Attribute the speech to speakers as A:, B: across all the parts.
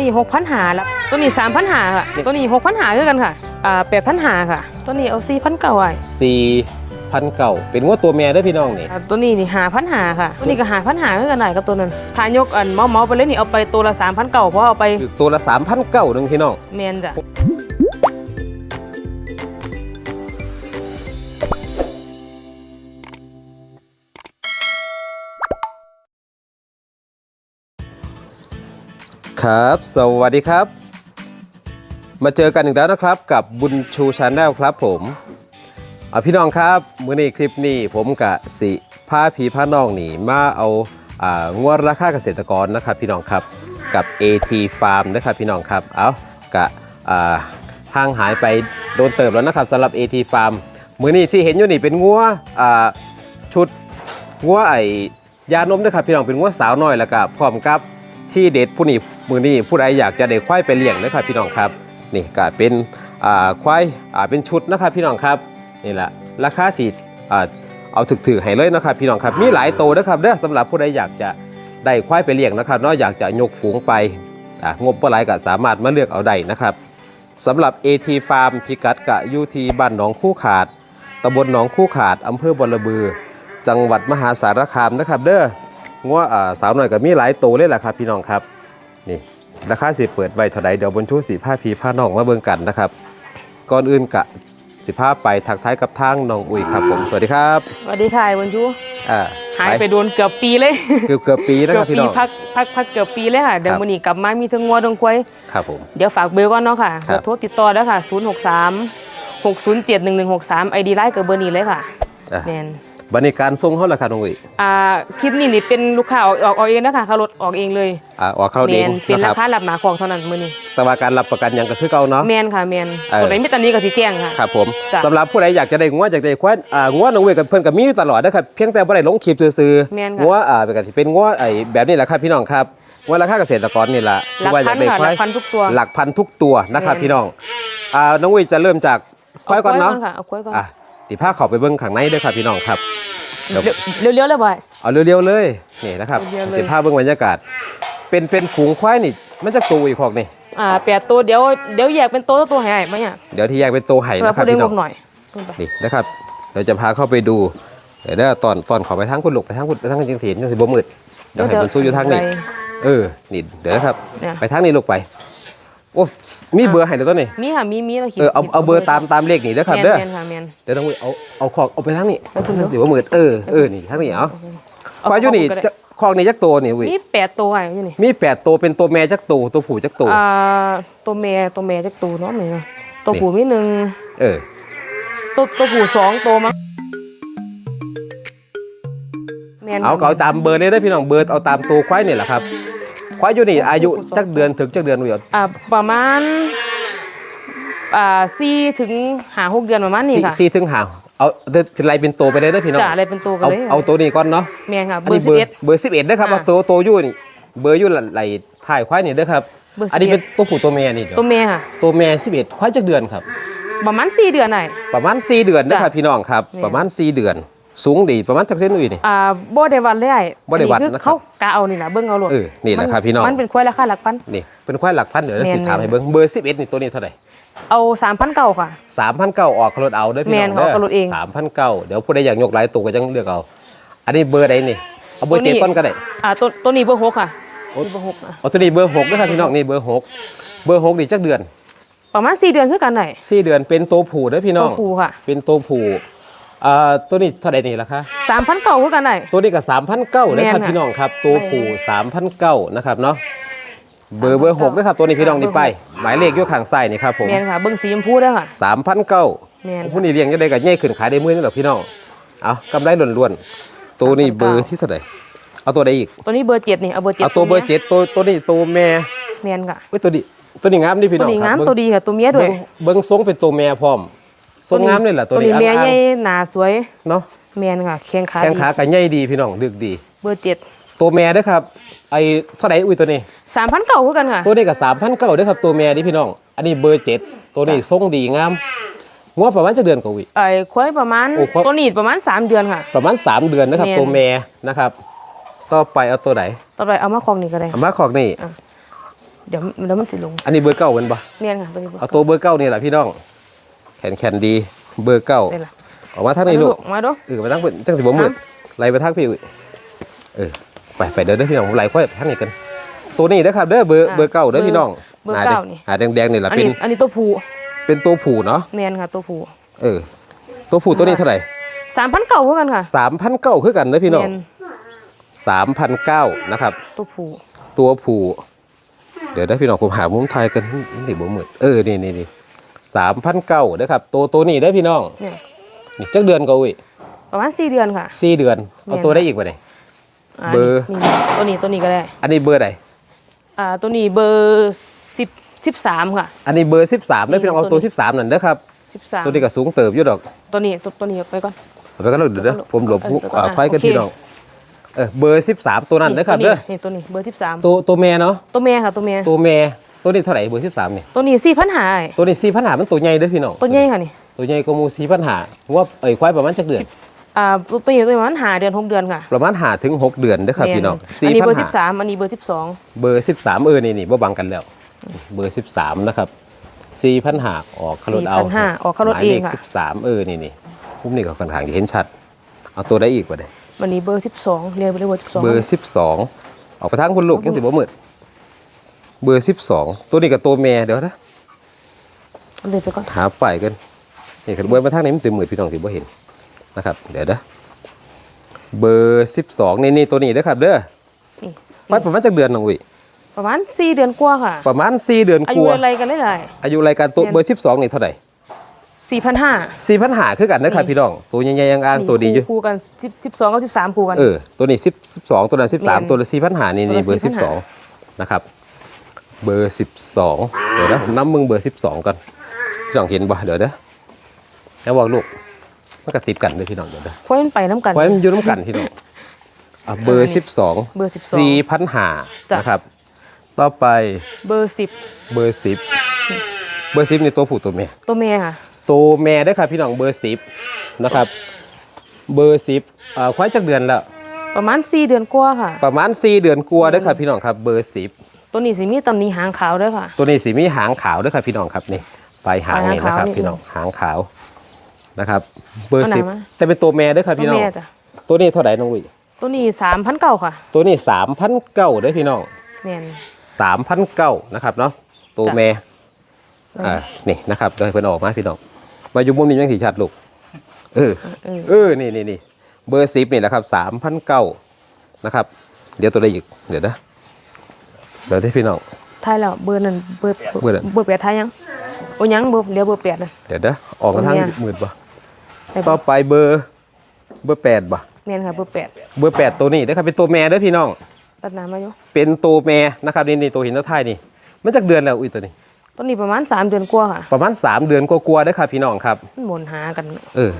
A: นี้หกพันหาแล้วตัวนี้สามพันหาค่ะ ตัวนี้หกพันหาคือกันค่ะอ่าแปดพันหาค่ะ ตัวนี้เอาสี่พันเก้าไอ้
B: สี่พันเก่าเป็นงวดตัวแม่เด้อพี่น้องนี่
A: อ่าตัวนี้นี่หาพันหาค่ะ ตัวนี้ก็หาพันหาคือกันไหนกับตัวนั้นทายกอันเมาเมาๆไปเลยนี่เอาไปตัวละสามพันเก้าเพราะเอาไป
B: คือตัวละสามพันเก้าหนึ่งพี่น้อง
A: แมนจ้ะ
B: ครับ สวัสดีครับ มาเจอกันอีกแล้วนะครับ กับบุญชูชาแนลครับผมอะพี่น้องครับมื้อนี้คลิปนี้ผมกะสิพาพีพาน้องนี่มาเอาอ่างวดราคาเกษตรกรนะครับ พี่น้องครับกับ AT Farm นะครับพี่น้องครับเอากะห่างหายไปโดนเติบแล้วนะครับสำหรับ AT Farm มื้อนี้ที่เห็นอยู่นี่เป็นงัวชุดงัวไอ้ยานมนะครับพี่น้องเป็นงัวสาวน้อยแล้วก็พร้อมกับ ที่เด็ดผู้นี้มือนี้ผู้ใดอยากจะได้ควายไปเลี้ยงนะครับพี่น้องครับนี่ก็เป็นควายเป็นชุดนะครับพี่น้องครับนี่แหละราคาสีอ่าเอาถึกๆให้เลยนะครับพี่น้องครับมีหลายโตวนะครับเด้อสำหรับผู้ใดอยากจะได้ควายไปเลี้ยงนะครับนอกอยากจะยกฝูงไปงบปลายก็สามารถมาเลือกเอาได้นะครับสำหรับ AT Farm พิกัดกะยูทีบ้านหนองคู่ขาดตำบลหนองคู่ขาดอำเภอบอรบือ จังหวัดมหาสารคามนะครับเด้อ งัวอ่าสาวหน่อยกับมีหลายโตวเลยแหละครับพี่น้องครับนี่ราคาสิเปิดไว้เท่าใดเดี๋ยวบนชูสีผ้าพีผ้าน้องมาเบิ่งกันนะครับก่อนอื่นกะสิผ้าไปทักทายกับทางน้องอุ้ยครับผมสวัสดีครับ
A: สวัสดีค่ะวันชู
B: อ่า
A: หายไปโดนเกือบปีเลย
B: เกือบเกือบปีนะ
A: เกื
B: ค
A: อ
B: รั
A: บบ
B: พี่
A: ปี
B: น้อง
A: พักพักพักเกือบปีเลยค่ะเดี๋ยว
B: ครับ
A: วันนี้กลับมามีทั้งงัวทั้งควาย
B: ครับผม
A: เดี๋ยวฝากเบอร์ก่อนเนาะค่ะ
B: ครับ
A: โทรติดต่อได้ค่ะ 0 6 3 6 0 7 1 1 6 3 ID ไลน์กับเบอร์นี้เลยค่ะ
B: อะ
A: แมน
B: บรรยการทรงเขาละครับน้องอุ้ย
A: อ่าคลิปนี้นี่เป็นลูกค้าออกออกออกเองนะคะเขารถออกเองเลย
B: อ่าออกเข้า
A: แม
B: เอง
A: นเป็น
B: นะค
A: รา
B: รับ
A: คาหลับหมาของเท่านั้นมื้อนี้
B: แต่ว่าการรับประกันหยังก็คือเก่าเนาะ
A: แมนค่ะแมน
B: เออ
A: ตัวไหนไม่ตันนี้ก็สิแจ้งค่ะ
B: ครับผม
A: จ้ะ
B: สำหรับผู้ใดอยากจะได้งัวอยากได้ควายอ่างัวน้องเวยกับเพิ่นกับมีอยู่ตลอดนะครับเพียงแต่บ่ได้ลงคลิปซื่อ
A: แม่นค่ะ
B: งัวอ่าเป็นก็สิเป็นงัวไอ้แบบนี้แหละครับพี่น้องครับงัวราคาเกษตรกรนี่ล่ะ
A: หลัก
B: ว่าอ
A: พั
B: ยานกได้
A: ค่ะ
B: ค
A: หลั
B: วาย
A: กพันทุกตัว
B: หลักพันทุกตัวนะครับ
A: แม่น
B: พี่น้องอ่าน้องเวยจะเริ่มจากควายก่อนเนาะ
A: ค่ะเอาควายก่อน
B: อะ ติพาเข้าไปเบิ่งข้างในเด้อครับพี่น้องครับเดี๋ยว
A: เร็วเร็วๆเลยบ่อย
B: เอาเร็วๆเลยนี่นะครับ
A: เร็วๆเลย
B: ติพาเบิ่งบรรยากาศ เป็นเป็นฝูงควายนี่ มันจะตัวอีกพอกนี่
A: อ่าแปดตัวเดี๋ยวเดี๋ยวแยกเป็นตัวตัวให้ไหมเนี่ย
B: เดี๋ยวที่แยกเป็นตัวไห่
A: เพื่อ
B: นะครั
A: ผู้
B: บ
A: ได้
B: พี่
A: ง
B: น้อบง
A: หน่อยขึ้นไป
B: นี่นะครับเราจะพาเข้าไปดูเดี๋ยวเด้อตอนตอนเขอไปทางคุณลูกไปทางคุณไปทางจิงเถียนจังสิบ่มืดเดี๋ยวให้มันสู้อยู่ทางนี้เออนี่เดี๋ยวนะครับ
A: เนี่ย
B: ไปทางนี้ลูกไป โอ้มีเบอร์ให้เดี๋ยวต้นนี่
A: มีค่ะมีมีเราขีด
B: เออเอาเอาเบอร์ตามตามเลขนี่เด้อครับ
A: แมน
B: เด้อ
A: แมนค่ะแมน
B: เดี๋ยวต้องเอาเอาของเอาไปทางนี้
A: เอาขึ้นเนอะ
B: เดี๋ยวว่ามืดเออเออนี่ทางนี้เอา
A: เอา
B: ควายอยู่นี่
A: ก็ได้
B: จะคอกนี่จักตัวนี่เวิ
A: มีแปดตัวไอ้อยู่นี่
B: มีแปดตัวเป็นตัวแม่จักตัวตัวผู้จักตัว
A: อ่าตัวเมียตัวเมียจักตัวเนาะแมีตัว
B: นี่
A: ผู้มีหนึ่ง
B: เออ
A: ตัวตัวผู้สองตัวมั้งแมน
B: เอาก็เอาตามเบอร์เลยได้อพี่น้องเบอร์เอาตามตัวควายนี่แหละครับ ควายอยู่นี่อายุจักเดือนถึงจักเดือนเวีย
A: อ่าประมาณอ่าสี่ถึงหาหกเดือนประมาณนี้
B: สี่
A: ค่ะ
B: สี่ถึงห้าเอาเดี๋ยวทีไรเป็นตัวไปเลยได้อพี่น้อง
A: จ่าอะไรเป็นตัวกัน
B: เอา
A: เลย
B: เอาตัวนี้ก่อนเนาะ
A: แมนค่ะ
B: อัน
A: เบอ
B: นี้
A: ร์สิบเอ็ด
B: เบอร์สิบเอ็ดนะครับ
A: อ่า
B: เอาตัวตัวอยู่นี่เบอร์อยู่ไหลถ่ายควายนี่เด้อครับ
A: เบอร์11
B: อันนี้เป็นตัวผู้ตัวแม่นี่เดี๋ยว
A: ตัวเมียค่ะ
B: ตัวแม่สิบเอ็ดควายจักเดือนครับ
A: ประมาณสี่เดือนไหน
B: ประมาณ4เดือนนะครับ
A: จ้ะ
B: พี่น้องครับ
A: แม่
B: ประมาณ4เดือน สูงดีประมาณจักเส้นอุ้ยนี่
A: อ่าบ่ได้วัดเลยไอ้
B: บ่ได้วัด
A: อัคือ
B: นะครับ
A: เขากะเอานี่แหละเบิ่งเอาโลด
B: เออนี่แหละครับพี่น้อง
A: มันเป็นควายราคาหลักพัน
B: นี่เป็นควายหลักพันเดี๋ยวจะ
A: แม่น
B: สิถามให้เบิ่งเบอร์11นี่ตัวนี้เท่าไหร่
A: เอาสามพันเก่าค่ะ
B: 3,900ออกรถเอาเด้อพี่น้อง
A: แม่นเขาออกรถเอง
B: 3,900เดี๋ยวผู้ใดอยากยกหลายตัวก็จังเลือกเอา อันนี้เบอร์ใดนี่เอาเบอร์
A: ตัวนี้
B: เจ็ดก่อนก็ได้
A: อ่าตัวตัวนี้เบอร์หกค่ะ
B: โอ้
A: นี่เบอร์หกนะ
B: เอาตัวนี้เบอร์6นะครับพี่น้องนี่เบอร์หกเบอร์หกนี่จักเดือน
A: ประมาณสี่เดือนคือกันไหน
B: 4เดือนเป็นตัวผู้เด้อพี่น้
A: ตั
B: อ
A: ว
B: ง
A: ผู้ค่ะ
B: เป็นตัวผู้ อ่าตัวนี้เท่าไหร่นี่ล่ะคะ
A: สามพันเก่าคือกันไหน
B: ตัวนี้ก็3,900นะครับ
A: แม่นค่ะ
B: พี่น้องครับตัวผู้3,900นะครับเนาะเบอร์เบอร์หกนะครับตัวนี้พี่น้องนี่ไปหมายเลขอยู่ข้างซ้ายนี่ครับผม
A: แมนค่ะเบิ่งสีชมพูเด้อค่ะ
B: 3,900
A: แม่นค่ะ
B: ผู้นี้เลี้ยงจะได้กับง่ายขึ้นขายได้มื้อนี่หรอกพี่น้องเอากำไรล้วนๆตัวนี้เบอร์ที่เท่าไหร่เอาตัวใดอีก
A: ตัวนี้เบอร์เจ็ดนี่เอาเบอร์เจ็ด
B: เอาตัวเบอร์เจ็ดตัวตัวนี้ตัวแม่
A: แมนค่ะ
B: เอ้ยตัวนี้ตัวนี้งามดิพี่
A: ตั
B: น้
A: ว
B: อง
A: นี้
B: ค
A: งา
B: รั
A: ม
B: บ
A: ตัวดีค่ะตัวเมียด้วย
B: เบิ้งเบิ้งทรงเป็นตัวแม่พร้อม ทรงงามเลยล่ะตัว
A: ตัว
B: นี้
A: นี้เมีย
B: อ่าง
A: ใหญ่หนาสวย
B: ๆเนาะ
A: แมนค่ะแข้งขา
B: แข้ง
A: ดี
B: ขากันใหญ่ดีพี่น้องดึกดี
A: เบอร์เจ็ด
B: ตัวแม่เด้อครับไอ้เท่าไหร่อุ้ยตัวนี้
A: สามพันเก่าคือกันค่ะ
B: ตัวนี้ก็3,900เด้อครับตัวแม่ดิพี่น้อง อันนี้เบอร์เจ็ดตัวนี้ทรงดีงามงวประมาณจะเดือนกว่าวิ
A: ไอ้ควายประมาณ
B: โอ้ควาย
A: ตัวนี้ประมาณสามเดือนค่ะ
B: ประมาณ 3 เดือนนะครับ
A: แม่น
B: ตัวแม่นะครับ ต่อไปเอาตัวไหน
A: ต่อไปเอามาคลองนี่ก็ได้
B: เอามาขอกนี่
A: อะเดี๋ยวแล้วมันสิลง
B: อันนี้เบอร์เก้าเป็นปะ
A: เมียนค่ะตัวนี้เบอร์
B: เอาตัวเบอร์เก้านี่แหละพี่น้อง แขนแขนดีเบอร์เก้า
A: นี่ล่ะ
B: ออกมาทางนี้ลูก
A: มาดู
B: เออมาทางเพิ่นตั้งสิบ่มืดไล่ไปทางพี่อุ้ยเออไปไปเด้อเด้อพี่น้องผมไล่ค่อยไปทางนี้กันตัวนี้นะครับเด้อเบอร์เบอร์เก้าเด้อพี่น้อง
A: เบอร์
B: หา
A: เก้า
B: แดง
A: นี่
B: หาแดงๆนี่แหละ
A: อัน
B: เป็น
A: นี้อันนี้ตัวผู้
B: เป็นตัวผู้เนาะ
A: เมียนค่ะตัวผู้
B: เออ ตัวผู้ตัวนี้เท่าไหร่
A: สามพันเก่าเท่ากันค่ะ
B: สามพันเก้าคือกันเด้อพี่น้อง
A: แม่
B: สามพันเก้านะครับ
A: ตัวผู้
B: ตัวผู้เดี๋ยวได้พี่น้องผมหามุมไทยกันนี่บ่มืดเออนี่นี่นี่ สามพันเก้านะครับตัวตัวนี้ได้อพี่น้อง
A: เนี่ย
B: นี่จักเดือนก็อุ้ย
A: ประมาณสี่เดือนค่ะ
B: สี่เดือน เอาตัวได้อีกไปไหนาเบอร์
A: นี่ตัวนี้ตัวนี้ก็ได้
B: อันนี้เบอร์ไหน
A: อ่าตัวนี้เบอร์สิบสิบสามค่ะ
B: อันนี้เบอร์สิบสามได้อพี่น้องเอาตัวสิบสามนั่นเด้อครับ
A: สิบสาม
B: ตัวนี้ก็สูงเติบอยู่ดอก
A: ตัวนี้ตัวตัวนี้ไปก่อน
B: เอาไปกันแล้วเดี๋ยวเด้อผมหลบ
A: เออเดี๋ยวก่อน
B: อ่า
A: อะ
B: ไฟกัน
A: โอเค
B: พี่น้องเออเบอร์สิบสามตัวนั้นเด้อครับ
A: ตัว
B: เด้อ
A: นี่ตัวนี้เบอร์สิบสาม
B: ตัวตัวแม่เนาะ
A: ตัวเมียค่ะตัวเมีย
B: ตัวแม่ ตัวนี้เท่าไหร่เบอร์สิบสามนี่
A: ตัวนี้สี่พันหา
B: ตัวนี้สี่พันหามันตัวใหญ่เด้อพี่น้อง
A: ตัวใหญ่ค่ะนี่
B: ตัวใหญ่ก็มูสี่พันหาว่าเอ้ยควายประมาณจักเดือน
A: อ่าตัวตัวนี้ตัวนี้ประมาณหาเดือนหกเดือนค่ะ
B: ประมาณหาถึงหกเดือนเด้อครับพี่น้อง
A: แม่อันนี้เบอร์
B: 4,500
A: สิบสามอันนี้เบอร์สิบสอง
B: เบอร์สิบสามเออนี่นี่บ่บังกันแล้ว เบอร์สิบสามนะครับสี่พันหาออกคารถเอา
A: 4,500ออกค่ารถเองค่ะ
B: สิบสามเออนี่นี่พุ่มนี่ก็ค่อนข้างจะเห็นชัด เอาตัวได้อีกว่าได้
A: วันนี้เบอร์สิบสองเรียกไปเลยเบอร์สิบสอง
B: เบอร์สิบสองออกไปทางคุณลูกยังถือว่ามืด เบอร์สิบสองตัวนี้กับตัวแม่เดี๋ยวนะ
A: เลยไปก่อน
B: หาไปายกันนี่ขันเบอร์มาทางนี้มันตื่นมืดพี่น้องถือว่าเห็นนะครับ เดี๋ยวนะเบอร์สิบสองนี่นี่ตัวนี้เด้อครับเด้อ
A: นี่
B: ไว้ประมาณจากเดือนน้องวิ
A: ประมาณสี่เดือนกว่าค่ะ
B: ประมาณสี่เดือน
A: อากยุ
B: ว่า
A: อะไรกันเลย
B: อายุรายการตัวเบอร์สิบสองนี่เท่าไหร่
A: สี่พันห้า
B: สี่พันหาคือกันนะครับพี่น้อง ตัวใหญ่ๆยังอ้างตัวดีอยู่
A: คู่กันสิบสิบสองกับสิบสามคู่กัน
B: เออตัวนี้สิบสิบสองตัวนั้นสิบสาม
A: แม่น
B: ตัวละสี่พันหานี่
A: ตัว
B: นี่
A: ละ
B: เบอร์สิบสอง
A: 4,500
B: นะครับ เบอร์สิบสองเดี๋ยวนะผมน้ำมึงเบอร์สิบสองก่อนพี่น้องเห็นบ่เดี๋ยวนะแล้วบอกลูกมันก็ติดกันเลยพี่น้องเดี๋ยวนะ
A: เพราะมันไปน้ำกัน
B: ไว้มันอยู่น้ำกันพี่น้องอะเบอร์สิบสอง
A: เบอร์12
B: สี่พันหา
A: จ้ะ
B: นะครับ ต่อไป
A: เบอร์สิบ
B: เบอร์สิบเบอร์สิบนี่ตัวผู้ตัวเมีย
A: ตัวเมียค่ะ
B: ตัวแม่ได้อครับพี่น้องเบอร์สิบนะครับ เบอร์สิบอ่าควายจักเดือนแล้ว
A: ประมาณสี่เดือนกว่าค่ะ
B: ประมาณ 4 เดือนกลัวาเด้อครับพี่น้องครับเบอร์สิบ
A: ตัวนี้สิมีตำหนิหางขาวด้วยค่ะ
B: ตัวนี้สีมีหางขาวเด้อครับพี่น้องครับนี่ปลายหางนี่
A: ปลายหาง
B: นะครับ
A: ขาวนี่
B: พี่น้องหางขาวนะครับ เบอร์
A: เอาไหน
B: สิบ
A: มา
B: แต่เป็นตัวแม่เด้อครับ
A: ตัว
B: พี่น้อง
A: เมียจ้ะ
B: ตัวนี้เท่าไหร่น้องวิ
A: ตัวนี้สามพันเก้าค่ะ
B: ตัวนี้สามพันเก้าเด้อพี่น้อง
A: แม่น
B: สามพันเก้านะครับเนาะตัว
A: จ้ะ
B: แม่อ่านี่นะครับเดี๋ยวให้เพิ่นออกมาพี่น้องมาอยู่มุมนี้ยังสีชัดลูกเออ
A: เออ
B: เออนี่นี่นี่เบอร์สิบนี่แหละครับสามพันเก้านะครับ เดี๋ยวตัวได้อีกเดี๋ยวนะ เดี๋ยวได้พี่น้อง
A: ทายแล้วเบอร์นั้นเบอร์
B: เบอร์นั้น
A: เบอร์แปดทายยังโอ้ยังเบอร์เดี๋ยวเบอร์แปดนะ
B: เดี๋ยวนะออกกันทาง
A: เนี่ย
B: หมื่นบ่
A: ได้
B: ต่อ
A: ปะ
B: ไปเบอร์เบอร์แปดบ่
A: แม่นค่ะเบอร์แปด
B: เบอร์แปดตัวนี้นะครับเป็นตัวแม่เด้อพี่น้อง
A: ตัดน้ำมาอยู่
B: เป็นตัวแม่นะครับนี่นี่ตัวหินตัวท้ายนี่ มันจากเดือนแล้วอุ้ยตัวนี้
A: ตัวนี้ประมาณสามเดือนกว่าค่ะ
B: ประมาณ 3 เดือนกลัวาๆเด้อครับพี่น้องครับ
A: มันหมุนหากัน
B: เออ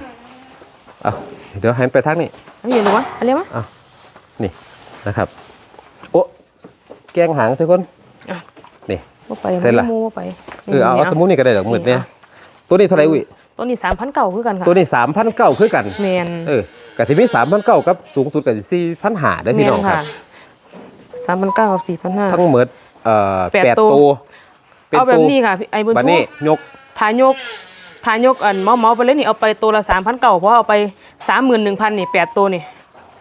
B: เอาเดี๋ยวให้มันไปทางนี้
A: อันนี้รู้วะอันนี้วะ
B: นี่นะครับโอ้ แกงหางทุกคน
A: อะ
B: นี่
A: ว่าไป
B: เสร็จละ
A: มูว่าไป
B: เออเอาเอาตะมุนี่ก็ได้ดอกหมืดเนี่ยตัวนี้เท่าไหร่อุ้ย
A: ตัวนี้สามพันเก้าคือกันค่ะ
B: ตัวนี้สามพันเก้าคือกัน
A: แมน
B: เออกับที่มีสามพันเก้ากับสูงสุดกับสี่พันหาได้อพี่น้องครับ
A: สามพันเก้ากับสี่พันห้า
B: ทั้งหมดเอ่อ
A: แปด
B: แปด
A: ตัว
B: ตัวป็
A: เอาแบบ
B: ตัว
A: นี้ค่ะพี่ไอ้บุญ
B: บัด
A: ชู
B: นี้ยก
A: ทายกทายกอันเมาเมาๆไปเลยนี่เอาไปตัวละสามพันเก้าเพราะเอาไปสามหมื่นหนึ่งพันนี่แปดตัวนี่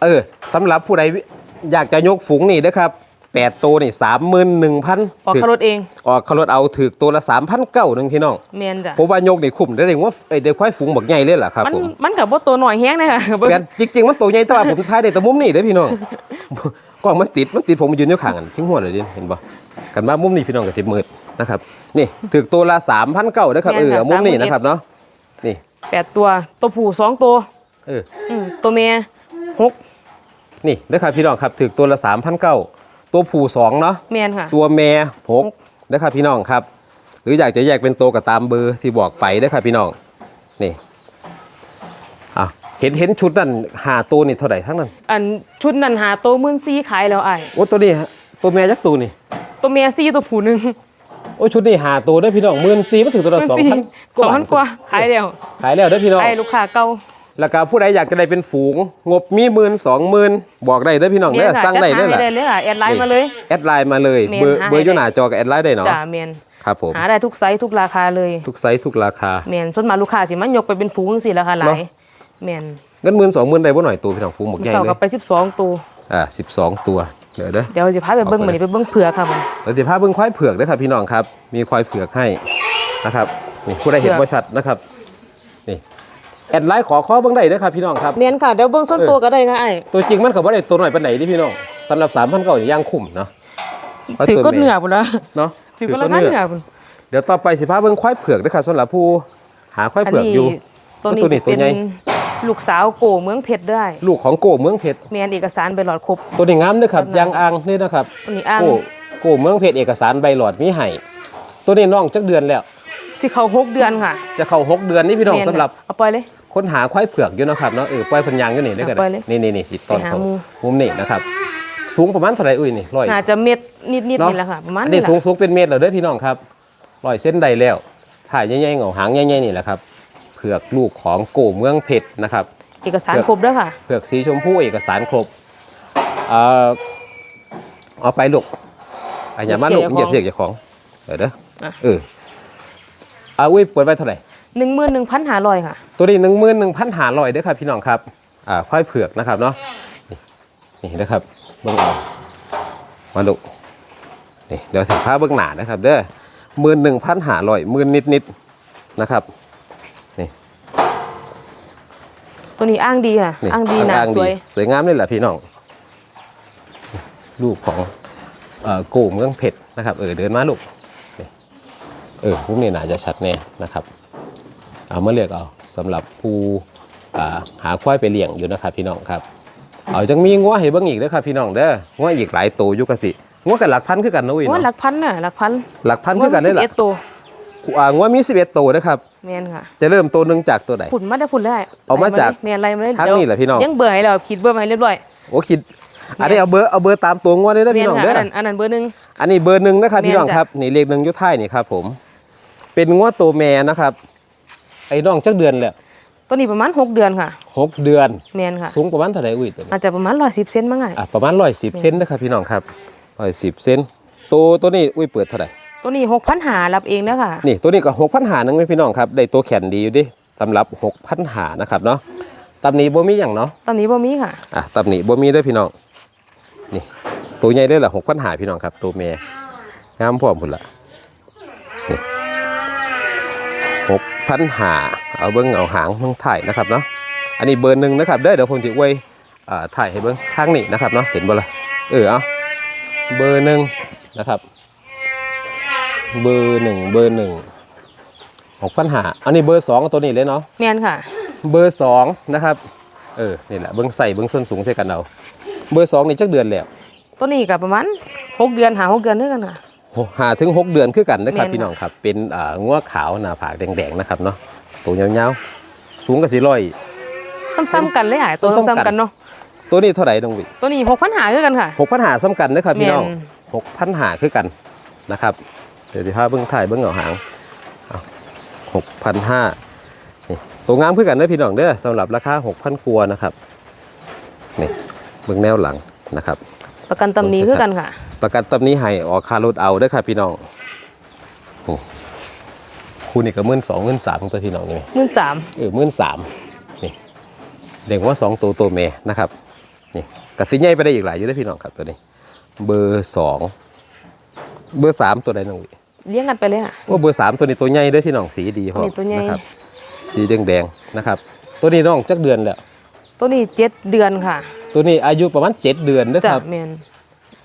B: เออสำหรับผู้ใดอยากจะยกฝูงนี่นะครับ แปดตัวนี่สามหมื่นหนึ่งพัน
A: ออกคารถเอง
B: ออกคารถเอาถือตัวละสามพันเก้าหนึ่งพี่น้อง
A: แมนจ้ะ
B: ผมว่ายกนี่คุ้มได้เลยว่าเอ้ยเดี๋ยวควายฝูงบักใหญ่เลยล่ะครับ
A: มัน
B: ผม
A: มันกับว่าตัวหน่อยแห้งนะคะ
B: แม่นจริงๆ มันตัวใหญ่แต่ว่าผมท้ายได้แต่มุมนี่เด้อพี่น้องกล้องมันติดมันติดผมยืนอยู่ข้างกันทิ้งหัวเลยดิเห็นบ่กันมามุมนี้พี่น้องก็ติดมืดนะครับนี่ถือตัวละสามพันเก้านะครับเออเอามุมนี้นะครับเนาะนี่
A: แปดตัวตัวผู้สองตัว
B: เออ
A: อืมตัวเมียหก
B: นี่นะครับพี่น้องครับถือตัวละสามพันเก้า ตัวผู้สองเนาะ
A: แมนค่ะ
B: ตัวแม่หกนะครับพี่น้องครับ หรืออยากจะแยกเป็นตัวก็ตามเบอร์ที่บอกไปนะครับพี่น้องนี่อะเห็นเห็นชุดนั่นหาตัวนี่เท่าไหร่ทั้งนั้น
A: อันชุดนั้นหาตัวหมื่นซีขายแล้วไอ้
B: โอ้ตัวนี้ฮะตัวแม่ยักษ์ตัวนี่
A: ตัวเมียซีตัวผู้หนึ่ง
B: โอ้ชุดนี้หาตัวได้อพี่น้องหมื่นสี่มาถึงตัวละสองพัน
A: สองพันกว่าขายแล้ว
B: ขายแล้วได้อพี่น้อง
A: ไอ้ลูกค้าเก่า
B: แล้วก็ผู้ใดอยากจะได้เป็นฝูง งบมีหมื่นสองหมื่นบอกได้เด้อพี่น้องเด้อ
A: ค่ะ
B: สร้างได้
A: จั
B: เด้อ
A: หา
B: ล่ะ
A: ให้ได้เลยค่ะแอดไลน์มาเลย
B: แอดไลน์มาเลย
A: แม่น
B: เบอร์
A: หาให้
B: เบอร์อยู่
A: ได้
B: หน้าจอกับแอดไลน์ได้เนาะ
A: จ้าเมียน
B: ครับผม
A: หาได้ทุกไซส์ทุกราคาเลย
B: ทุกไซส์ทุกราคา
A: เมียนส่วนมากลูกค้าสิมันยกไปเป็นฝูงสิราคาหลา
B: เนาะ
A: ยเมียน
B: เงินหมื่นสองหมื่นได้บ่หน่อยตัวพี่น้องฝูงหมกใหญ่
A: เสา
B: เล
A: กับ
B: ย
A: ไป12ตัว
B: อ่าสิบสองตัวเดี๋ยวเด้อ
A: เดี๋ยวจะพาไปเบิ้ง
B: เอาไป
A: มันนี้ไปเบิ้งเผือกค่ะมัน
B: เราสิพาเบิ่งควายเผือกเด้อครับพี่น้องครับ มีควายเผือกให้นะครับนี่ผู้ใดเห็น
A: เผือก
B: บ่ชัดนะครับนี่ แอดไลน์ขอข้อเบิ่งได้เด้อครับพี่น้องครับ
A: เมียนค่ะเดี๋ยวเบิ้งส่วนตัวก็ได้ค่ะไอ้
B: ตัวจริงมันก็บ่ได้ตัวหน่อยปานใดเดิพี่น้องสำหรับ3,000เก่าย่างคุ้มเนาะ
A: ถือก้นเหนือพุ่นละ
B: เนาะ
A: ถือก้นละข้างเหนือพุ่น
B: เดี๋ยวต่อไปสิพาเบิ่งควายเผือกเด้อครับสำหรับผู้หาควาย
A: อัน
B: เผือก
A: นี้
B: อยู่
A: ตัวนี้
B: ตัวนี้
A: สิ
B: ตัว
A: เป็น
B: ใหญ่
A: ลูกสาวโกเมืองเพชรได้
B: ลูกของโกเมืองเพชร
A: เมียนเอกสารใบหลอดครบ
B: ตัวนี้งามเด้อครับ
A: ตัวนั้น
B: ยางอ่างนี่นะครับ
A: ตัวนี้อ้าง
B: โกโกเมืองเพชรเอกสารใบหลอดมีให้ตัวนี้น้องจักเดือนแล้ว
A: สิเขาหกเดือนค่ะ
B: จะเข้าหกเดือนนี่พี่น้อง
A: แม่
B: สำหรับ
A: เอาปล่อยเลย
B: ค้นหาควายเผือกอยู่นะครับเนาะเออปล่อยเพันยางอยู่นี่ได้อกัน
A: ปล่อยเลย
B: นี่นี่นี่ติดต้น
A: ไปหา
B: เขา
A: หมู่
B: มุมนี่นะครับ สูงประมาณเท่าไหร่อุ้ยนี่ร้อย
A: น่าจะเม็ดนิดๆ
B: เนาะ
A: นี่แหละค่ะประมาณ
B: อัน
A: นี้
B: นี้
A: แหละ
B: สูงสูงเป็นเมตรแล้วเด้อพี่น้องครับร้อยเส้นใดแล้วถ่ายใหญ่ๆเหงาหางใหญ่ๆนี่แหละครับเผือกลูกของโกเมืองเพชรนะครับ
A: เอกสารครบด้วยค่ะ
B: เผือกสีชมพูเอกสารครบเอ่อเอาไปลูกอันอย่ามาลูก
A: เห
B: เห
A: ยี
B: ยี
A: ย
B: ย
A: บบเสี
B: เสี
A: ย
B: ยกเจ้าของ เดี๋ยวเด้อ
A: อะ
B: เออเอาอุ้ยเปิดไว้เท่าไหร่
A: หนึ่งหมื่นหนึ่งพันหาร้อยค่ะ
B: ตัวนี้หนึ่งหมื่นหนึ่งพันหาลอยเด้อครับพี่น้องครับอ่าควายเผือกนะครับเนาะนี่นี่นะครับเบิ้งเอามาดูนี่เดี๋ยวถึงผ้าเบิ้งหนานะครับ เด้อหมื่นหนึ่งพันหาลอยหมื่นนิดนิดๆนะครับ
A: ตัวนี้อ้างดีค่ะ
B: นี่
A: อ้างดีหนา
B: ข้ง
A: สวย
B: สวยงามนี่แหละพี่น้องลูกของเอ่อโกเมืองเพชรนะครับเออเดินมาลูกนี่เออพวกนี้น่าจะชัดแน่นะครับ เอามาเลือกเอาสำหรับผู้อ่าหาควายไปเลี้ยงอยู่นะครับพี่น้องครับเอาจังมีงัวให้เบิ่งอีกเด้อครับพี่น้องเด้องัวอีกหลายตัวอยู่กะสิงัวกันหลักพันคือกันนะอุ้ย
A: ว่าหลั
B: เนาะ
A: กพันน่ะหลักพัน
B: หลักพันคือกันได้อล่ะ
A: สิบเอ็ดตัว
B: อ่างัวมี11ตัวนะครับ
A: แมนค่ะ
B: จะเริ่มตัวหนึงจากตัวไหน
A: ผุนมาได้ผุนได้
B: เอามาจาก
A: แมนอะไรมาเลย
B: ทางนี้เหรอพี่น้อง
A: ยังเบอร์ให้เราคิดเบอร์มาให้เรียบร้อย
B: โอ้คิดอันนี้เอาเบอร์เอาเบอร์ตามตัวงัวได้เด้อ
A: แม
B: พี่
A: น
B: น้อง
A: ค่ะ
B: เด้
A: อัน
B: อ
A: นั้นอันนั้นเบอร์หนึ่ง
B: อันนี้เบอร์หนึ่งนะครับ
A: แม่น
B: พี่น้อง
A: จ้ะ
B: ครับนี่เลขหนึ่งอยุท้ายนี่ครับผม เป็นงัวตัวแม่นะครับ ไอ้น้องจักเดือนแหละ
A: ตัวนี้ประมาณหกเดือนค่ะ
B: หกเดือน
A: แมนค่ะ
B: สูงประมาณเท่าไหร่อุ้ยตัวนี้
A: อาจจะประมาณร้อยสิบเซนมั้งไง
B: อะประมาณร้อยสิบเซนนะครับพี่น้องครับร้อยสิบเซนตัวตัวนี้อุ้ยเปิดเท่าไหร่
A: ตัวนี้หกพันหารับเองนะค่ะ
B: นี่ตัวนี้ก็หกพันหาหนึ่งไหมพี่น้องครับได้ตัวแขนดีอยู่ดิตำรับหกพันหานะครับเนาะตำหนี้บ่มีอย่างเนาะ
A: ตอนนี้บ่มีค่ะ
B: อะตำหนี้บ่มีเด้วยพี่น้องนี่ตัวใหญ่ได้ละหกพันหาพี่น้องครับ ตัวแม่งามพร้อมพุ่นละนี่หก พันหาเอาเบิ้งเอาหางเบิ้งถ่ายนะครับเนาะอันนี้เบอร์หนึ่งนะครับเด้อเดี๋ยวผมจะไว้อ่าถ่ายให้เบิ้งข้างนี้นะครับเนาะเห็นบ่ล่ะเออเอาเบอร์หนึ่งนะครับ เบอร์หนึ่งเบอร์หนึ่งหกพันหาอันนี้เบอร์สองตัวนี้เลยเนาะ
A: แมนค่ะ
B: เบอร์สองนะครับเออนี่แหละเบิ้งใส่เบิ้งส้นสูงใส่กันเอาเบอร์สองนี่จักเดือนแล้ว
A: ตัวนี้กับประมาณหกเดือนหาหกเดือนด้วยกันค่ะ
B: หกหาถึงหกเดือนคือกันนะครับ
A: แม่น
B: พี่น้องครับเป็นอ่างัวขาวหน้าผากแดงๆนะครับเนาะตัวยาวๆสูงกับสีร้อย
A: ซ้ำๆกันเลยหายตัว
B: ซ้ำๆกัน
A: ซ้ำๆกันเนาะ
B: ตัวนี้เท่าไหร่น้องวิ
A: ตัวนี้หกพันหาด้วยกันค่ะ
B: หกพันหาซ้ำกันนะครับพี่น้อง
A: แม่น
B: หกพันหาคือกันนะครับเดี๋ยวที่พาเบิ้งถ่ายเบิ้งเหงาหางหกพันห้านี่ตัวงามคือกันเด้อพี่น้องเด้อสำหรับราคาหกพันกัวานะครับนี่เบิ้งแนวหลังนะครับ
A: ประกันตำหนี้คือกันค่ะ
B: ประกันตำนี้ให้ออกค่ารถเอาเด้อครับพี่น้องโอ้คู่นี่ก็มื่นสองมื่นสามตัวพี่น้องนี่
A: หมื่นสาม
B: เออมื่นสามนี่เด็กว่าสองตัวตัวเมนะครับนี่กระสิใหญ่ไปได้อีกหลายอยู่เด้อพี่น้องครับตัวนี้ เบอร์สองเบอร์สามตัวใดน้องวิ
A: เลี้ยงกันไปเลยค่ะ
B: ว่าเบอร์สามตัวนี้ตัวใหญ่เด้อพี่น้องสีดีพอ
A: นี่ตัวใหญ่
B: นะครับสีแดงแดงๆนะครับ ตัวนี้น้องจักเดือนแล้ว
A: ตัวนี้เจ็ดเดือนค่ะ
B: ตัวนี้อายุประมาณเจ็ดเดือนเด้อ
A: จ้ะ
B: ครับ
A: แมน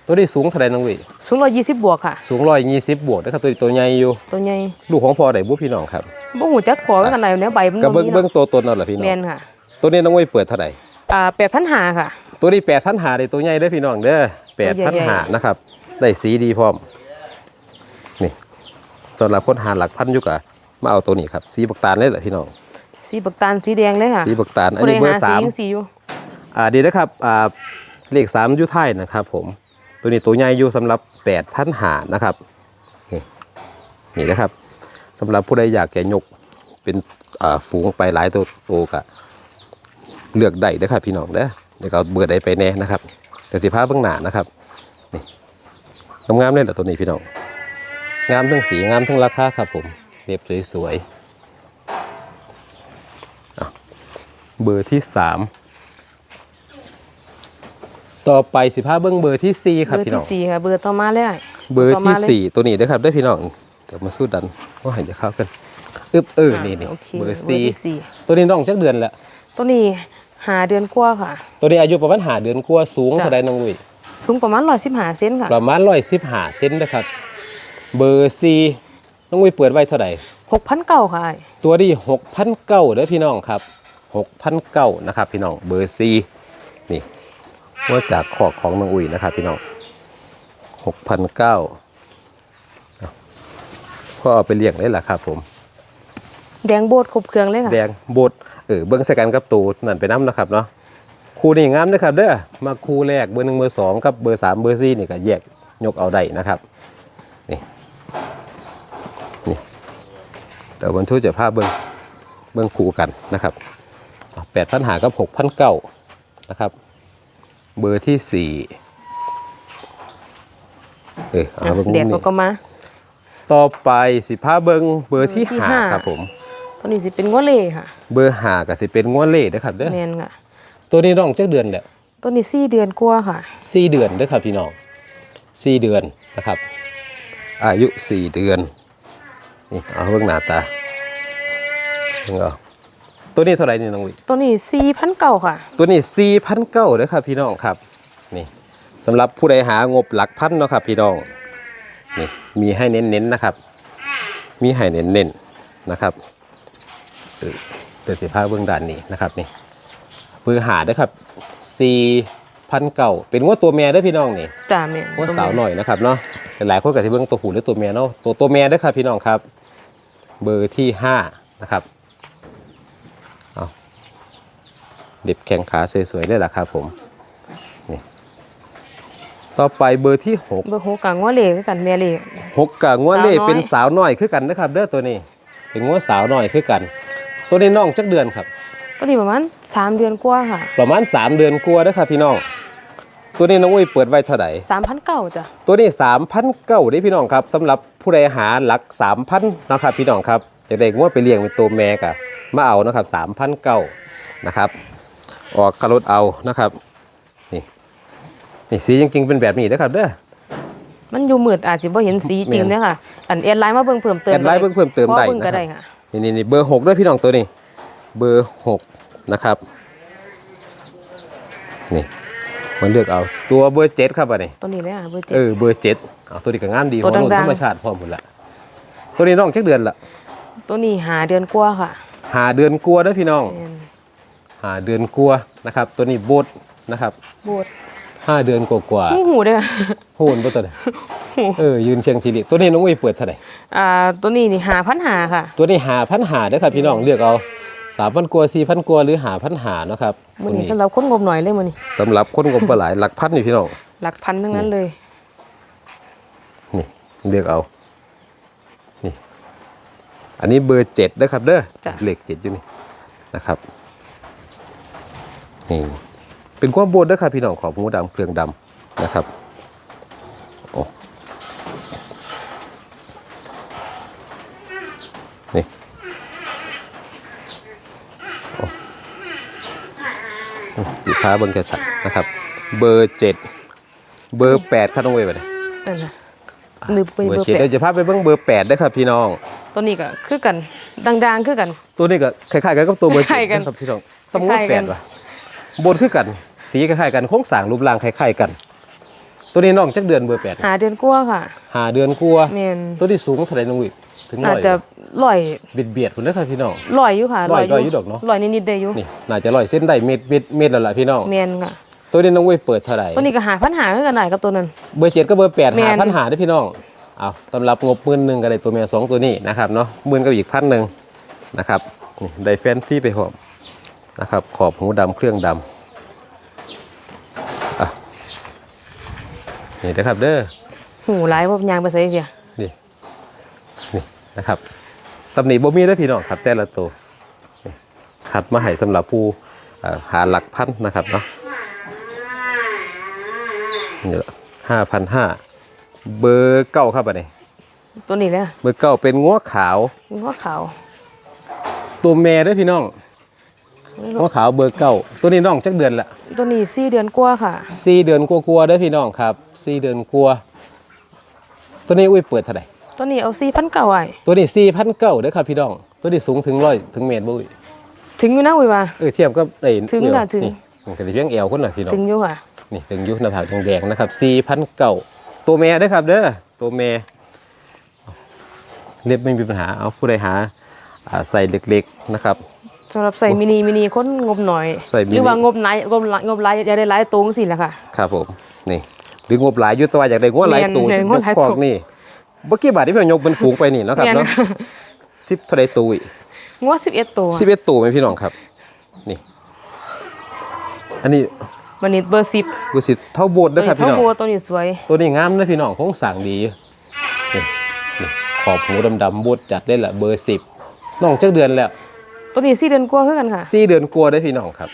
B: ตัวนี้สูงเท่าไหรน้องวิ
A: สูงร้อยยี่สิบบวกค่ะ
B: สูงร้อยยี่สิบบวกนะครับตัวนี้ตัวใหญ่อยู่
A: ตัวใหญ่
B: ลูกของพ่อไดบุพี่น้องครับ
A: บ่หูจักพอไว้กันไหนเนี่ยใบมัน
B: ก็เบิ้ง
A: บ่มี
B: เบิ้ง
A: เนาะ
B: ตัวตนเอาล่ะพี่น้อ
A: แม
B: ง
A: นค่ะ
B: ตัวนี้น้องไว้ยเปิดเท่าไหร่
A: อ่าแปดพันหาค่ะ
B: ตัวนี้แปดพันหาได้ตัวใหญ่เด้อพี่น้องเด้อแปด
A: ตัว
B: พัน
A: ใหญ่
B: หานะครับ ได้สีดีพร้อม นี่สำหรับคนหาหลักพันอยุกะมาเอาตัวนี้ครับ สีบักตาลเลยเหรอพี่น้อง
A: สีบักตาลสีแดงเลยค่ะ
B: สีบักตาลอัน
A: ผู้ใด
B: นี้เบอ
A: หา
B: ร์
A: สี
B: สาม
A: ยังสีอยู่
B: อ่าดีนะครับอ่าเลขสามอยุท้ายนะครับผมตัวนี้ตัวใหญ่อยู่สำหรับแปดพันหานะครับนี่นี่นะครับสำหรับผู้ใดอยากแก่ยกเป็นอ่าฝูงไปหลายตัวโตกะเลือกได้เด้อครับพี่น้องเด้อเดี๋ยวก็เอาเบอร์ใดไปแน่นะครับเดี๋ยวสิพาเบื้องหน้านะครับนี่งามๆเลยเหรอตัวนี้พี่น้องงามทั้งสีงามทั้งราคาครับผมเรียบสวยๆอะ เบอร์ที่สามต่อไปสิพาเบื้องเบอร์ที่สี่ครับ
A: เบอร์
B: พี่น้
A: ที่
B: อง
A: สี่ค่ะ เบอร์ต่อมาเลย
B: เบอร์
A: ต่
B: ที่
A: มาเลย
B: สี่ตัวนี้นะครับได้อพี่น้องเดี๋ยวมาสู้ดันว่าหันจะเข้ากันอึบเออนี่นี่
A: โอเค
B: เบอร์
A: เบอร์
B: สี่
A: ที่สี่
B: ตัวนี้น้องจักเดือนแล้ว
A: ตัวนี้หาเดือนกว่าค่ะ
B: ตัวนี้อายุประมาณหาเดือนกว่าสูง
A: จ้ะ
B: เท่าใดน้องอุ้ย
A: สูงประมาณร้อยสิบห้าเซนค่ะ
B: ประมาณร้อยสิบห้าเซนนะครับ เบอร์สี่น้องอุ้ยเปิดไว้เท่าไหร่
A: หกพันเก้าค่ะอ้าย
B: ตัวนี้หกพันเก้าเด้อพี่น้องครับ หกพันเก้านะครับพี่น้องเบอร์สี่นี่ว่าจากขอกของน้องอุ้ยนะครับ พี่น้องหกพันเก้าก็เอาไปเลี้ยงได้แหละครับผม
A: แดงโบดครบเครื่องเลยค่ะ
B: แดงบดเออเบิ้งใส่กันกับตูนั่นไปน้ำนะครับเนาะคู่นี่งามนะครับเด้อมาคู่แรกเบอร์หนึ่งเบอร์สองกับเบอร์สามเบอร์สี่นี่ก็แยกยกเอาได้นะครับนี่นี่เดี๋ยวบรรทุกจะพาเบิ้งเบิ้งคู่กันนะครับ แปดพันหากับหกพันเก้านะครับ เบอร์ที่สี่เออเอาเบิ้งมุ
A: แด
B: ม
A: ด
B: นี้
A: ก็มา
B: ต่อไปสิพาเบิ้งเบอร์ที่
A: เบอร์ที่
B: ห้า
A: ห้า
B: ครับผม
A: ตัวนี้สิเป็นงัวเล่ค่ะ
B: เบอร์ห้าก็สิเป็นง้วนเล่นะครับเด้อ
A: แมนค่ะ
B: ตัวนี้น้องจักเดือนแหละ
A: ตัวนี้สี่เดือนกว่าค่ะ
B: สี่เดือนเด้อครับพี่น้องสี่เดือนนะครับ อายุสี่เดือนนี่เอาเบิ่งหน้าตาเบิ่งเอา ตัวนี้เท่าไหร่นี่น้องวิ
A: ตัวนี้สี่พันเก้าค่ะ
B: ตัวนี้สี่พันเก้าเด้อครับพี่น้องครับนี่สำหรับผู้ใดหางบหลักพันเนาะครับพี่น้องนี่มีให้เน้นๆนะครับ มีให้เน้นๆนะครับเออเดี๋ยวสิพาเบื้องด้านนี้นะครับนี่เบอร์หาเด้อครับสี่พันเก้าเป็นงว่าตัวแม่เด้อพี่น้องนี่
A: จ่าแมน
B: ว่าสาวหน่อยนะครับเนาะหลายๆคนก็ที่เบิ่งตัวหูหรือตัวเมียเนาะตัวตัวเมียเด้วยครับพี่น้องครับ เบอร์ที่ห้านะครับเอา เด็บแข้งขาสวยๆได้แหละครับผมนี่ต่อไปเบอร์ที่หก
A: เบอร์หกกับงัวเล่คือกันแม่เล่
B: หกกะงัวเล่
A: สาวน้อย
B: เป็นสาวน้อยคือกันนะครับเด้อตัวนี้ เป็นงัวสาวน้อยคือกัน ตัวนี้น้องจักเดือนครับ
A: ตัวนี้ประมาณสามเดือนกว่าค่ะ
B: ประมาณ3เดือนกว่าเด้อครับพี่น้องตัวนี้น้องอุ้ยเปิดไว้เท่าไหร่
A: สามพันเก้าจ้ะ
B: ตัวนี้3,000เก้าได้พี่น้องครับสำหรับผู้ใดหาหลัก3,000นะครับพี่น้องครับจะได้งวดไปเลี้ยงเป็นตัวแม่กะมาเอานะครับ3,000เก้านะครับ ออกคารถเอานะครับ นี่นี่สีจริงๆเป็นแบบนี้นะครับเด้อ
A: มันอยู่มืดอาจจะบ่เห็นสีจริง
B: แม่น
A: เด้อค่ะ อันแอดไลน์มาเบิ่งเพิ่มเติม
B: แอดไลน์เบิ่งเพิ่มเติมได้
A: พอเบิ่งก็
B: นะครับ
A: ได้ค่ะ
B: นี่นี่นี่เบอร์หกด้วยพี่น้องตัวนี้เบอร์หกนะครับนี่มันเลือกเอาตัวเบอร์เจ็ดครับอันนี้
A: ตัวนี้เลยอะเบอร์เจ็
B: เอ
A: ด
B: อเบอร์เจ็ดเอาตัวนี้ก็งามดี
A: ตัว
B: หัวโนน
A: ดังๆ
B: ธรรมชาติพร้อมหมดละตัวนี้น้องจักเดือนละ
A: ตัวนี้หาเดือนกว่าค่ะ
B: หาเดือนกลัวเด้อพี่น้อง
A: แม่น
B: หาเดือนกลัวนะครับ ตัวนี้โบดนะครับ
A: โบด
B: ห้าเดือนกว่ากว่า
A: หูหูเด้อ
B: โหนบ่ตัวนี้เออยืนเชียงทีนี้ตัวนี้น้องอุ้ยเปิดเท่าไหร่
A: อ่าตัวนี้นี่หาพันหาค่ะ
B: ตัวนี้หาพันหาเด้อครับพี่น้องเลือกเอาสามพันกว่าสี่พันกว่าหรือหาพันหาเนาะครับ
A: มื้อ
B: ตัว
A: นี้สำหรับคนงบหน่อยเลยมื้อนี้
B: สำหรับคนงบบ่หลายหลักพันนี่พี่น้อง
A: หลักพันทั้งนั้นเลย
B: นี่เลือกเอานี่อันนี้เบอร์เจ็ดนะครับเด้อ
A: จ้ะ
B: เลขเจ็ดอยู่นี่นะครับ นี่เป็นความโบดเด้อครับพี่น้องของหมูดำเครื่องดำนะครับโอ้นี่โอ้จีพ้าเบิ้งแกชัดนะครับ เบอร์เจ็ดเบอร์แปดครับน้องเว้ยไปเลย
A: นั่นน่ะนึกไป
B: เบอ
A: เบอ
B: ร์
A: ร์
B: เจ็ด
A: แป
B: เดี๋ย
A: ด
B: วจะพาไปเบิ้งเบอร์แปดได้อครับพี่น้อง
A: ตัวนี้ก็คือกันดังๆคือกัน
B: ตัวนี้ก็คล้ายๆกันกับตัวเบอร์
A: ค
B: เจ็ด
A: ล้ายๆกัน
B: นะครับพี่น้องสมมติ
A: คล้ายๆ
B: แป
A: กั
B: ด
A: น
B: ว่ะ บนคือกัน สีคล้ายๆกันโค้งสร้างรูปร่างคล้ายๆกัน ตัวนี้น้องจักเดือนเบอร์แปด
A: หาเดือนกว่าค่ะ
B: หาเดือนกลัวา
A: แม่น
B: ตัวที่สูงเท่าไหร่น้องวิถึงร้
A: อา
B: อ
A: จ
B: ย
A: จะร้อย
B: เบียดเบียดๆคุณเด้อครับพี่น้อง
A: ร้อยอยู่ค่ะ
B: ร้อยร้อยอยู่ดอกเนาะ
A: ร้อยนิดๆได้อยู่
B: นี่น่าจะร้อยเส้นได้เม็ดเม็ดเม็ดแล้วล่ะพี่น้อง
A: แม่นค่ะ
B: ตัวนี้น้องเว้ยเปิดเท่าไหร่
A: ตัวนี้ก็หาพันหาคือกันได้กับตัวนั้น
B: เบอร์เจ็ดก็เบอร์แปด
A: แม่
B: หาน พันหาได้อพี่น้องเอาสำหรับงบหมื่นหนึ่งก็ได้ตัวเมียสองตัวนี้นะครับเนาะหมื่นกับอีกพันหนึ่งนะครับนี่ได้แฟนฟรีไปหอม นะครับ ขอบหูดำเครื่องดำอะนี่นะครับเด้อ
A: หูหลายบ่ยางไปใส่เสีย
B: นี่นี่นะครับตำหนิบ่มีได้อพี่น้องครับแต่ละตัวนี่ขัดมาให้สำหรับผู้อ่าหาหลักพันนะครับเนาะนี่ละห้าพันห้าเบอร์เก้าครับอันนี้
A: ตัวนี้เลย
B: เบอร์เก้าเป็นงัวขาว
A: หัวขาว
B: ตัวแม่เด้วยพี่น้อง งัวขาวเบอร์เก้าตัวนี้น้องจักเดือนละ
A: ตัวนี้สี่เดือนกว่าค่ะ
B: สี่เดือนกลัวาๆเด้อพี่น้องครับสี่เดือนกลัวาตัวนี้อุ้ยเปิดเท่าไหร่
A: ตัวนี้เอาสี่พันเก่าไอ้
B: ตัวนี้สี่พันเก้าเด้อครับพี่น้อง ตัวนี้สูงถึงร้อยถึงเมตรบ่อุ้ย
A: ถึงอยู่นะอุ้ยว่า
B: เออเทียบกับไอ้
A: ถึง
B: เอว
A: น่ะถึง
B: นี่มันก็สิเพียงเอวคนน่ะพี่น้อง
A: ถึงอยู่ค่ะ
B: นี่ถึงอยุคหน้าผากแดงๆนะครับสี่พันเก้าตัวแม่เด้อครับ เด้อตัวแม่เล็บไม่มีปัญหาเอาผู้ใดหาอ่าใส่เล็กๆนะครับ
A: สำหรับใส่มินิมินิคนงบหน่อย
B: ใส่มินิ
A: หรือว่างบไหนงบหลายงบหลายอยากได้หลายตัวสิแหละค่ะ
B: ครับผมนี่หรืองบหลายอยุตัวอยากได้งวหลายตัว
A: แม่น
B: จะ
A: งวหลาย
B: พอก
A: ตัว
B: นี่เมื่อกี้บาทที่พี่น้องยกเป็นฝูงไปนี่เนาะครับ
A: แม่น
B: เนาะสิบเท่าไรตัวอีก
A: งวสิบเอ็ดตัว
B: สิบเอ็ดตัวไหมพี่น้องครับ นี่ อันนี้
A: วันนี้เบอร์สิบ
B: ดูสิเท่าโบสถ์
A: ตั
B: นะ
A: ว
B: ครับ
A: นี้
B: พี่
A: เท่า
B: น้อง
A: โบตัวนี้สวย
B: ตัวนี้งามนะพี่น้องคงสั่งดีนี่นี่ขอบหูดำๆโบดจัดได้ละเบอร์สิบน้องเจ้าเดือนแล้ว
A: ตัวนี้สี่เดือนกว่าคือกันค่ะ
B: สี่เดือนกลัวได้อพี่น้องครับ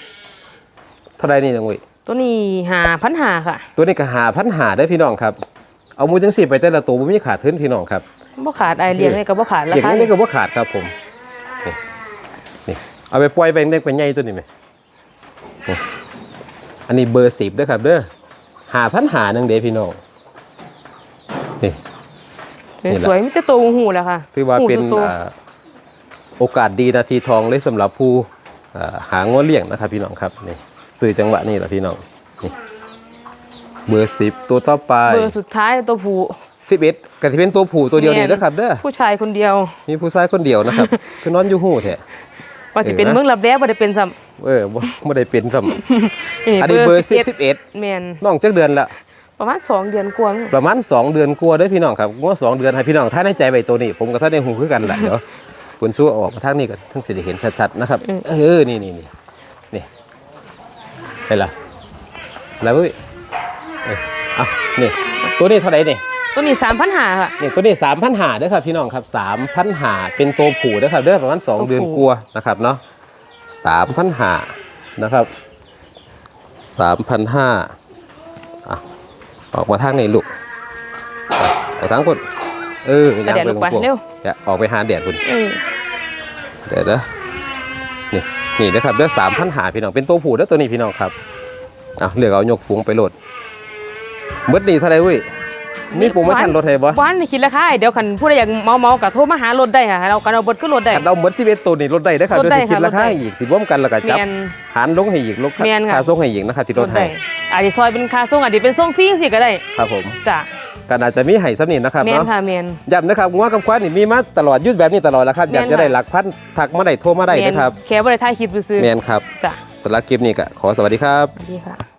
B: เท่าไรนี่น้องวิ
A: ตัวนี้หาพันหาค่ะ
B: ตัวนี้ก็หาพันหาได้อพี่น้องครับ เอามูจังสิไปแต่ละตัวบ่มีขาดทุนพี่น้องครับ
A: บ่ขาดไอเลี้ยงนี่ก็บ่ขาดรา
B: เก่ง
A: คา
B: นี่ก็บ่ขาดครับผมนี่นี่เอาไปปล่อยไปเด็กไปใหญ่ตัวนี้ไหมนี่อันนี้เบอร์สิบด้วยครับเด้อหาพันหาหนึ่งเด้พี่น้องนี่นี่แหละ
A: สวยมีแต่ตัวหูแหล้วค่ะ
B: ถือว่าเป็น
A: หูสุดโต
B: อ่า โอกาสดีนาทีทองเลยสำหรับผู้อ่าหางวเลี้ยงนะครับพี่น้องครับนี่สื่อจังหวะนี่แหละพี่น้องนี่เบอร์สิบตัวต่อไป
A: เบอร์สุดท้ายตัวผู้
B: สิบเอ็ดก็จะเป็นตัวผู้ตัวเดียวนี่
A: แม่น
B: นะครับเด้อ
A: ผู้ชายคนเดียว
B: มีผู้ชายคนเดียวนะครับคือนอนอยู่หูแท้
A: ว่าจะเป็น
B: เห็นไหม
A: เมืองลับแล้บ่ได้เป็นซ้
B: เออบ่ไม่ได้เป็นซ้ำำอันนี้เบอร์สิบสิบเอ็ด
A: แมน
B: น้องจักเดือนละ
A: ประมาณสองเดือนกว่ามั้ง
B: ประมาณ2เดือนกลัวาเด้อพี่น้องครับงวสองเดือนให้พี่น้องท่านในใจไว้ตัวนี้ ผมกับท่านในหูคือกันแหละเดี๋ยว คุณสู้ออกมาทางนี้ก่อนทั้งสิได้เห็นชัดๆนะครับ เออ นี่นี่นี่นี่เห็นละแล้วเว้ยเอออะนี่ ตัวนี้เท่าไหร่นี่
A: ตัวนี้สามพันหาค่ะ
B: นี่ตัวนี้สามพันหาเด้อครับพี่น้องครับสามพันหาเป็นตัวผู้เด้อครับเด้อประมาณสองเดือนกลัวนะครับเนาะสามพันหานะครับสามพันห้าออกมาทางนี้ลูกออกทางคนเออ
A: ไปแดดลูกไป
B: พวก
A: เร็ว
B: อย่าออกไปหาแดดคุณ
A: เออ
B: เดี๋ยวเด้อนี่นี่นะครับเด้อสามพันหาพี่น้องเป็นตัวผู้เด้อตัวนี้พี่น้องครับอะเลือกเอายกฝูงไปโหลดเมื่อนี้เท่าไหรเว้ยมีโปรโมชั่นลดให้บ่
A: วันนี้คิดราคาให้เดี๋ยวคันผู้ใดอยากเมาเมาๆก็โทรมาหารถได้ค่ะเรากันเอาเบดก็รถได้
B: ขันเอาเบิร์ดสิเวตัวนี้ลดได้นะครับ
A: ลดได้
B: เดี๋ยวสิคิด
A: ค่ะ
B: ราคา
A: ลดได้
B: อีกสิร่วมกันแล้วก็จับ
A: แมน
B: หารลงให้อีกลด
A: แม่นค่ะ
B: ค่าส่งให้อีกนะครับที่
A: ร
B: ล
A: ถ
B: ด
A: ได้
B: ให้
A: อาจจะซอยเป็นค่าส่งอาจจะเป็นส่งฟรีสิก็ได้
B: ครับผม
A: จ้ะ
B: ก็อาจจะมีให้สำนินนะครับ
A: แมน
B: เนาะ
A: ค่ะแมน
B: ย้ำนะครับงัวกับควานนี่มีมาตลอดยุดแบบนี้ตลอดแล้วครับ อยาก
A: แม่น
B: จะ
A: ค่ะ
B: ได้หลักพันทักมาได้โทรมาได้
A: แมน
B: นะครับ
A: แค่บ่ได้ถ่ายคลิปซื้อ
B: แมนครับ
A: ๆจ้ะ
B: สำหรับคลิปนี้ก็ขอสวัสดีครับ
A: สวัสดีค่ะ